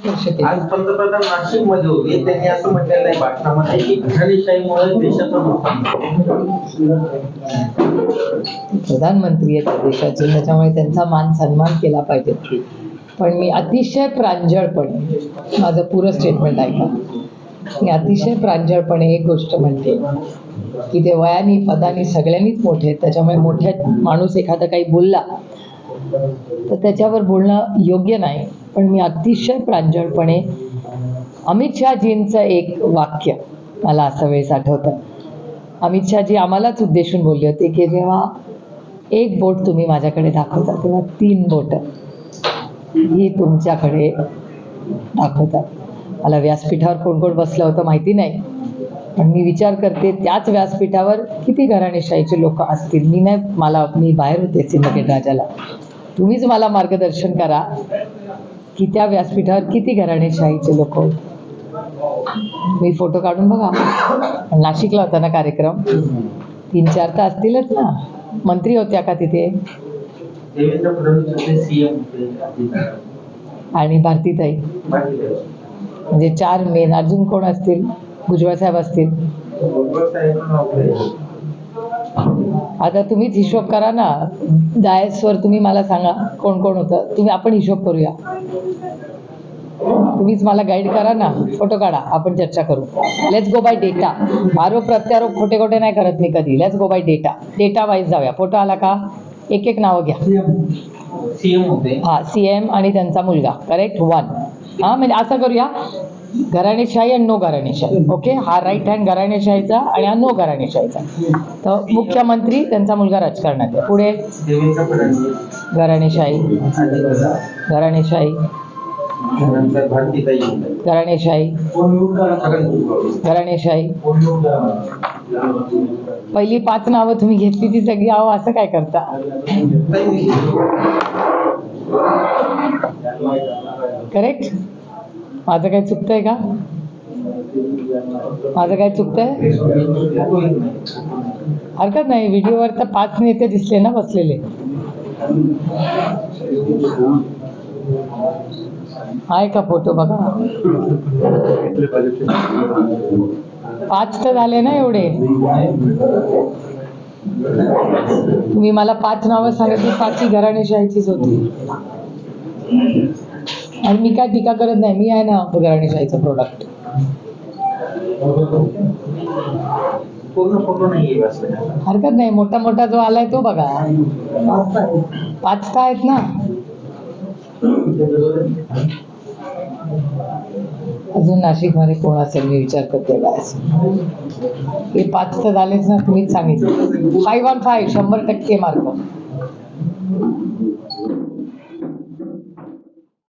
आज पंतप्रधान नाशिकमध्ये होते. त्यांनी असं म्हटलेलं आहे भाषणामध्ये की घराणेशाहीमुळे देशाचं नुकसान प्रधानमंत्री आहेत देशाचे. त्याच्यामुळे त्यांचा मान सन्मान केला पाहिजे. पण मी अतिशय प्रांजळपणे माझं पुरं स्टेटमेंट ऐका. मी अतिशय प्रांजळपणे एक गोष्ट म्हणते. की ते वयानी पदानी सगळ्यांनीच मोठे आहेत. त्याच्यामुळे मोठ्या माणूस एखादा काही बोलला तर त्याच्यावर बोलणं योग्य नाही. पण मी अतिशय प्रांजळपणे अमित शहाजींचं एक वाक्य मला असं वेळेस आठवतं. अमित शहाजी आम्हालाच उद्देशून बोलले होते की जेव्हा एक बोट तुम्ही माझ्याकडे दाखवता तेव्हा तीन बोट ही तुमच्याकडे दाखवतात. मला व्यासपीठावर कोण कोण बसलं होतं माहिती नाही पण मी विचार करते त्याच व्यासपीठावर किती घराणेशाहीचे लोक असतील? मी नाही मला मी बाहेर होते सिंदखेड राजाला. तुम्हीच मला मार्गदर्शन करा. की त्या व्यासपीठावर किती घराणेशाहीचे लोक मी फोटो काढून बघा. नाशिकला होता ना कार्यक्रम? तीन चार तर असतीलच ना. मंत्री होत्या का तिथे? आणि भारतीताई. म्हणजे चार मेन अजून कोण असतील? भुजबळ साहेब असतील. आता तुम्हीच हिशोब करा ना. डायसवर तुम्ही मला सांगा कोण कोण होतं. तुम्ही आपण हिशोब करूया. तुम्हीच मला गाईड करा ना. फोटो काढा. आपण चर्चा करू. लेट्स गो बाय डेटा आरोप प्रत्यारोप खोटे खोटे नाही करत मी कधी. Let's go by data data wise जाऊया. फोटो आला का? एक एक नावं घ्या. सीएम होते. हा सी एम आणि त्यांचा मुलगा. करेक्ट वन हा म्हणजे असं करूया. घराणेशाही आणि नो घराणेशाही. ओके हा राईट हँड घराणेशाहीचा आणि हा नो घराणेशाहीचा. तर मुख्यमंत्री त्यांचा मुलगा राजकारणात आहे. पुढे? घराणेशाही. घराणेशाही. घराणेशाही. घराणेशाही. पहिली पाच नावं तुम्ही घेतली ती सगळी आहो असं काय करता? करेक्ट माझं काय चुकतंय का? माझं काय चुकतंय? हरकत नाही. व्हिडिओवर तर पाच नेते दिसले ना बसलेले. आहे का फोटो बघा? पाच तर झाले ना एवढे. तुम्ही मला पाच नावं सांगितली. पाचही घराणेशाहीचीच होती. आणि मी काय टीका करत नाही. मी आहे ना प्रोडक्ट फोटो नाहीये बसले हरकत नाही. मोठा मोठा जो आलाय तो बघा. पाच तर आहेत ना. अजून नाशिकमध्ये कोण असेल मी विचार करते काय हे पाच तर झालेच ना तुम्हीच सांगितलं. फाईव्ह ऑन फाईव्ह शंभर टक्के मार्क